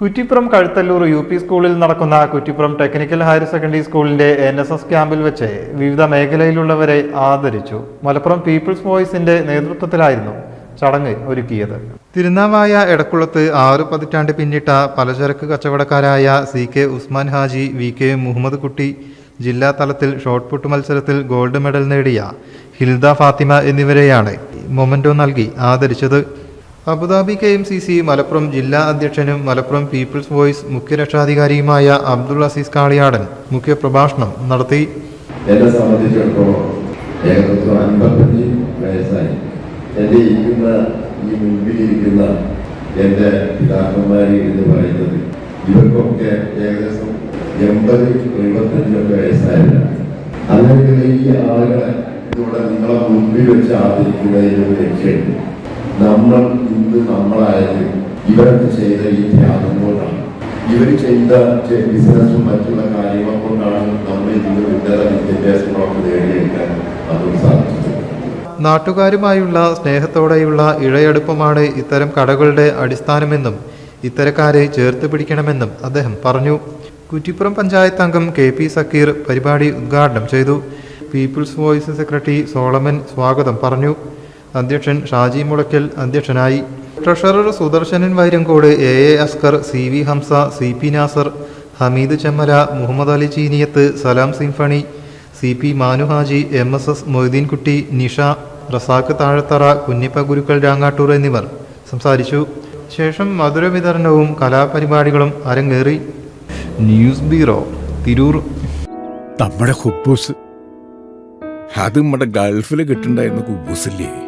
Kuttippuram Kazhuthallur U P സ്കൂളിൽ നടക്കുന്ന Kuttippuram technical higher secondary സ്കൂളിന്റെ എൻ എസ് എസ് ക്യാമ്പിൽ വെച്ച് വിവിധ മേഖലയിലുള്ളവരെ ആദരിച്ചു. മലപ്പുറം പീപ്പിൾസ് വോയിസിന്റെ നേതൃത്വത്തിലായിരുന്നു ചടങ്ങ് ഒരുക്കിയത്. തിരുനാവായ എടക്കുളത്ത് ആറു പതിറ്റാണ്ട് പിന്നിട്ട പലചരക്ക് കച്ചവടക്കാരായ C K Usman Haji V K Muhammad Kutty ജില്ലാ തലത്തിൽ ഷോട്ട് പുട്ട് മത്സരത്തിൽ ഗോൾഡ് മെഡൽ നേടിയ ഹിൽദ ഫാത്തിമ എന്നിവരെയാണ് മൊമെന്റോ നൽകി ആദരിച്ചത്. Abu Dhabi K M C C Malappuram ജില്ലാ അധ്യക്ഷനും മലപ്പുറം പീപ്പിൾസ് വോയിസ് മുഖ്യ മുഖ്യരക്ഷാധികാരിയുമായ അബ്ദുൾ അസീസ് കാളിയാടൻ മുഖ്യ പ്രഭാഷണം നടത്തി. എന്നെ സംബന്ധിച്ചിടത്തോളം വയസ്സായി. എന്റെ ഇരിക്കുന്ന ഈ മുൻപിലിരിക്കുന്ന എന്റെ പിതാക്കന്മാർ എന്ന് പറയുന്നത് ഇവർക്കൊക്കെ ഏകദേശം എൺപത് എഴുപത്തഞ്ചൊക്കെ വയസ്സായവരാണ്. അല്ലെങ്കിൽ ഈ ആളുകളെ നിങ്ങളെ മുൻപിൽ വെച്ച് ആദരിക്കുന്നതിനൊരു ലക്ഷ്യമുണ്ട്. നമ്മൾ ഇന്ന് നമ്മളായത് ഇവരൊക്കെ ചെയ്ത ഈ ത്യാഗം കൊണ്ടാണ്. ഇവർ ചെയ്ത ബിസിനസ്സും മറ്റുള്ള കാര്യങ്ങൾ കൊണ്ടാണ് നമ്മൾ ഇന്ന് ഉന്നത വിദ്യാഭ്യാസങ്ങളൊക്കെ നേടിയെടുക്കാൻ അതും സാധിച്ചത്. നാട്ടുകാരുമായുള്ള സ്നേഹത്തോടെയുള്ള ഇഴയടുപ്പമാണ് ഇത്തരം കടകളുടെ അടിസ്ഥാനമെന്നും ഇത്തരക്കാരെ ചേർത്ത് പിടിക്കണമെന്നും അദ്ദേഹം പറഞ്ഞു. കുറ്റിപ്പുറം പഞ്ചായത്ത് അംഗം കെ പി സക്കീർ പരിപാടി ഉദ്ഘാടനം ചെയ്തു. പീപ്പിൾസ് വോയിസ് സെക്രട്ടറി സോളമൻ സ്വാഗതം പറഞ്ഞു. അധ്യക്ഷൻ ഷാജി മുളയ്ക്കൽ അധ്യക്ഷനായി. Treasurer Sudarsanan Vairankode A A Askar C V Hamza C P Nasar Hameed Chemmala Muhammad Ali Cheeniyath Salam Symphony C P Manuhaji M S S Moideenkutty Nisha Razak Thazhathara Kunhippa Gurukkal Rangattur എന്നിവർ സംസാരിച്ചു. ശേഷം മധുര വിതരണവും കലാപരിപാടികളും അരങ്ങേറി. News bureau Tirur. നമ്മുടെ ഹുബൂസ് അത് നമ്മുടെ ഗൾഫിൽ കിട്ടുണ്ടായിരുന്ന കുബൂസില്ലേ?